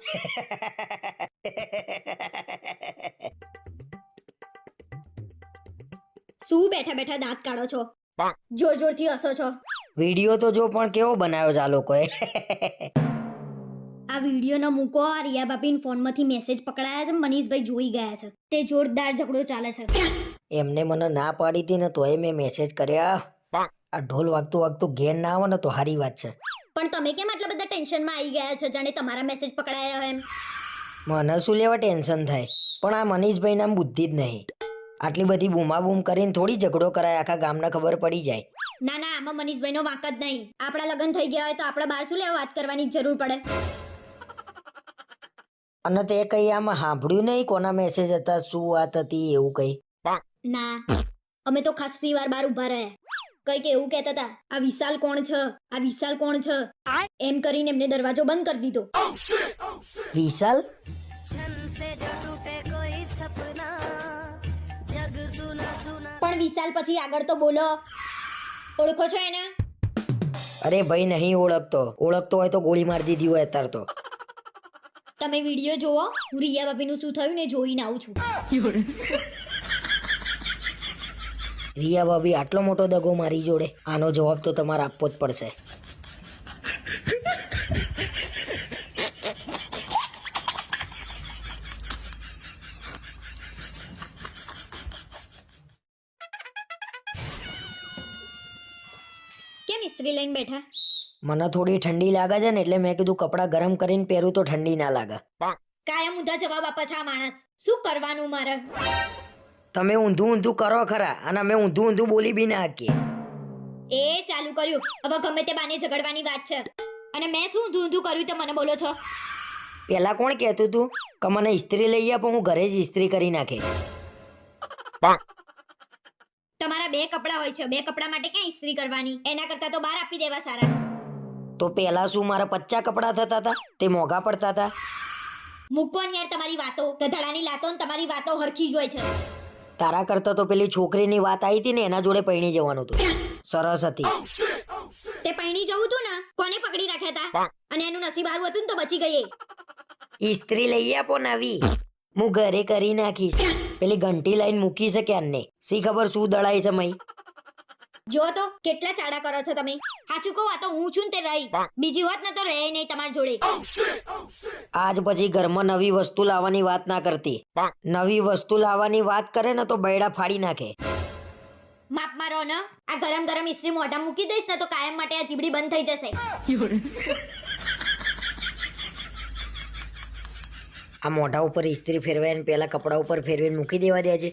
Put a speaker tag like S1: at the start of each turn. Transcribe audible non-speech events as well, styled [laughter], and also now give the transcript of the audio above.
S1: [laughs] શું બેઠા બેઠા દાંત કાઢો છો? જોર જોરથી હસો છો.
S2: વીડિયો તો જો પણ કેવો બનાવ્યો છે આ લોકોએ. [laughs]
S1: આ વીડિયો ન મૂકો આ રિયા બાપીન ફોનમાંથી મેસેજ પકડાયા છે મનીષભાઈ જોઈ ગયા છે. તે જોરદાર ઝઘડો ચાલે છે.
S2: એમને મને ના પાડી હતી ને તોય મેં મેસેજ કર્યા. આ ઢોલ વાગતું વાગતું ઘેર ના આવે ને તો સારી વાત છે.
S1: પણ તમે કેમ ટેન્શનમાં આવી ગયા છો જાણે તમારા મેસેજ પકડાયા એમ.
S2: મને શું લેવા ટેન્શન થાય? પણ આ મનીષભાઈ નામ બુદ્ધિ જ નહીં. આટલી બધી બૂમાબૂમ કરીને થોડી ઝઘડો કરાય આખા ગામને ખબર પડી જાય.
S1: ના ના આમાં મનીષભાઈનો વાંક જ નહીં. આપણા લગ્ન થઈ ગયા હોય તો આપણે બહાર શું લેવા વાત કરવાની જરૂર પડે.
S2: અને તે કઈ આમાં સાંભળ્યું નહીં કોના મેસેજ હતા શું વાત હતી એવું કઈ?
S1: ના અમે તો ખાસી વાર બહાર ઊભા રહ્યા. કંઈક એવું કહેતા હતા આ વિશાલ કોણ છે? આ વિશાલ કોણ છે? એમ કરીને એમને દરવાજો બંધ કરી દીધો.
S2: વિશાલ?
S1: પણ વિશાલ પછી આગળ તો બોલો. ઓળખો છો એને?
S2: અરે ભાઈ નહીં ઓળખતો. ઓળખતો હોય તો ગોળી મારી દીધી હોય અત્યારે તો.
S1: તમે વીડિયો જોવો હું રિયા ભાભીનું શું થયું ને જોઈને આવું છું.
S2: રિયા ભાભી આટલો મોટો દગો મારી જોડે આનો જવાબ તો તમારે આપવો જ પડશે.
S1: કેમ ઇસ્ત્રી લઈને બેઠા?
S2: મને થોડી ઠંડી લાગે છે ને એટલે મેં કીધું કપડાં ગરમ કરીને પહેરું તો ઠંડી ના લાગે.
S1: કાયમ ઊંધા જવાબ આપે છે આ માણસ. શું કરવાનું મારે?
S2: તમે ઊંધું ઊંધું કરો ખરા અને અમે ઊંધું ઊંધું બોલી બી ના શકીએ
S1: એ ચાલુ કર્યું. હવે ગમે તે બાને ઝઘડવાની વાત છે. અને મેં શું ઊંધું ઊંધું કર્યું તો મને બોલો છો?
S2: પેલા કોણ કહેતું તું? કે મને ઇસ્ત્રી લઈ આપો હું ઘરે જ ઇસ્ત્રી કરી નાખે.
S1: તમારા બે કપડા હોય છે. બે કપડા માટે ક્યાં ઇસ્ત્રી કરવાની? એના કરતા તો બહાર આપી દેવા સારા.
S2: તો પેલા શું મારા પચ્ચા કપડા થતા હતા? તે મોંઘા પડતા હતા?
S1: મૂકો ને યાર તમારી વાતો. ગધાડાની લાતો ને તમારી વાતો હરખી જ હોય છે.
S2: તારા કરતા તો પેલી છોકરીની વાત આવી હતી ને એના જોડે પૈણી જવાનું હતું. સરસ હતી.
S1: તે પૈણી જવું તું ને કોને પકડી રાખ્યા હતા અને એનું નસીબ હારું હતું ને તો બચી ગઈ એ.
S2: ઇસ્ત્રી લઈ આપો નવી. હું ઘરે કરી નાખીશ. પેલી ઘંટી લાઈન મૂકી છે ક્યારને? સી ખબર શું દળાય છે મય?
S1: જો તો કેટલા ચાડા કરો છો તમે. સાચું કહું આ તો હું છું ને તે રહી. બીજી વાત ને તો રહે નહીં તમારી જોડે.
S2: આજ પછી ઘરમાં નવી વસ્તુ લાવવાની વાત ના કરતી. નવી વસ્તુ લાવવાની વાત કરે ને તો બૈડા ફાડી નાખે.
S1: માપમાં રહો ને. આ ગરમ ગરમ ઇસ્ત્રી મોઢા મૂકી દઈશ ને તો કાયમ માટે આ જીબડી બંધ થઈ જશે.
S2: આ મોઢા ઉપર ઇસ્ત્રી ફેરવાય ને પેલા કપડા ઉપર ફેરવીને મૂકી દેવા દે છે